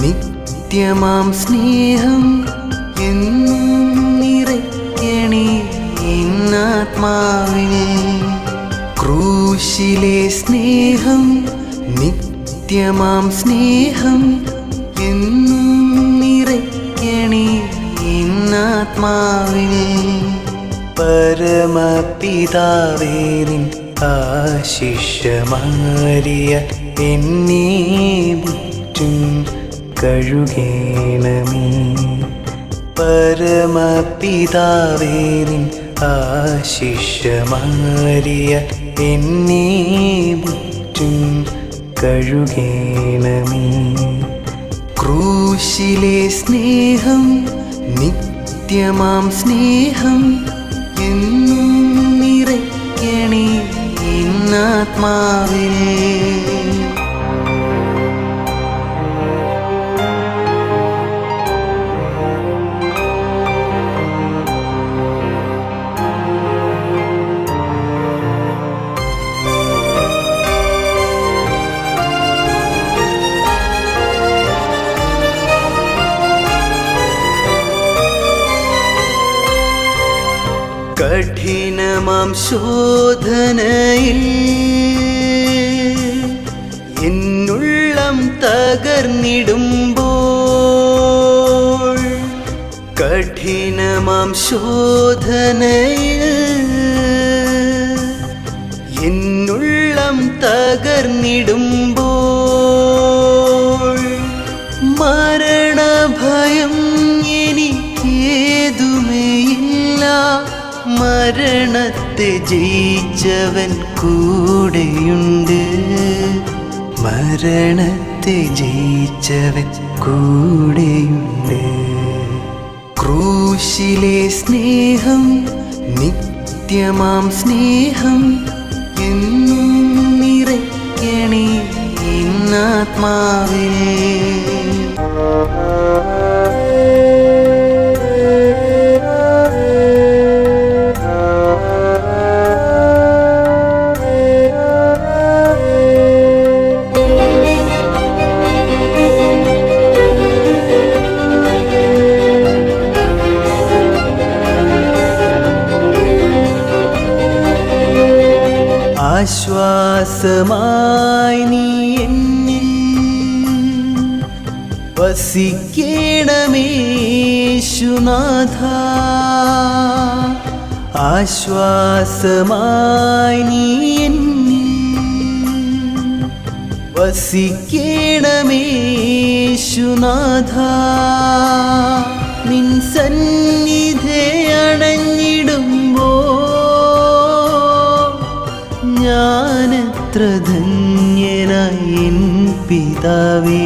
നിത്യമാം സ്നേഹം എന്നും നിറയ്ക്കണേ ഇന്നാത്മാവിൽ ക്രൂശിലെ സ്നേഹം നിത്യമാം സ്നേഹം എന്നും നിറയ്ക്കണേ ഇന്നാത്മാവിൽ പരമപിതാവേ നിൻ ആശിഷമാരിയ എന്നെ മുറ്റും കഴുകേണമേ. പരമപിതാവേ നിൻ ആശിഷമാരിയ എന്നെ മുറ്റും കഴുകേണമേ. ക്രൂശിലെ സ്നേഹം നിത്യമാം സ്നേഹം എന്നും കഠിനമാം ശോധനയിൽ എന്നുള്ളം തകർന്നിടുമ്പോൾ കഠിനമാം ശോധനയിൽ എന്നുള്ളം തകർന്നിടുമ്പോൾ മരണത്തെ ജയിച്ചവൻ കൂടെയുണ്ട്. മരണത്തെ ജയിച്ചവൻ കൂടെയുണ്ട്. ക്രൂശിലെ സ്നേഹം നിത്യമാം സ്നേഹം എന്നും നിറയ്ക്കണേ ഇന്നാത്മാവിൽ. ആശ്വാസമായി നീ എന്നിൽ വസിക്കണമേശുനാഥ. ആശ്വാസമായി നീ എന്നിൽ വസിക്കണമേശുനാഥ. നിൻ സന്നിധി ഞാനെത്ര ധന്യനായി പിതാവേ.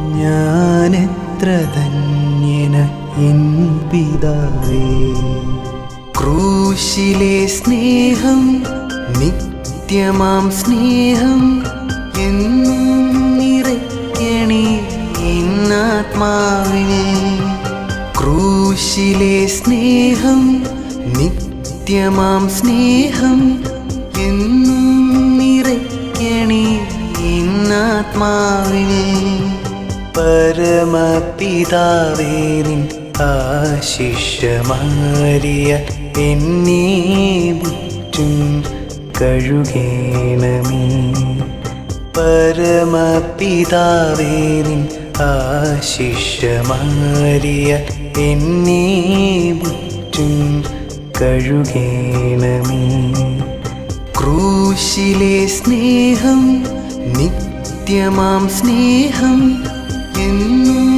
ഞാനെത്ര ധന്യന എൻ പിതാവേ. ക്രൂശിലെ സ്നേഹം നിത്യമാം സ്നേഹം എന്നും നിറയ്ക്കണേ ഇന്നാത്മാവിൽ ക്രൂശിലെ സ്നേഹം നിത്യമാം സ്നേഹം എന്നും നിറയ്ക്കണേ ഇന്നാത്മാവിൽ. പരമപിതാവേനിൻ ആശിഷമാരിയ എന്നെ മുറ്റും കഴുകേണമേ. പരമപിതാവേനിൻ ആശിഷമാരിയ എന്നെ മുറ്റും കഴുകേണമേ. ക്രൂശിലെ സ്നേഹം നിത്യമാം സ്നേഹം എന്നും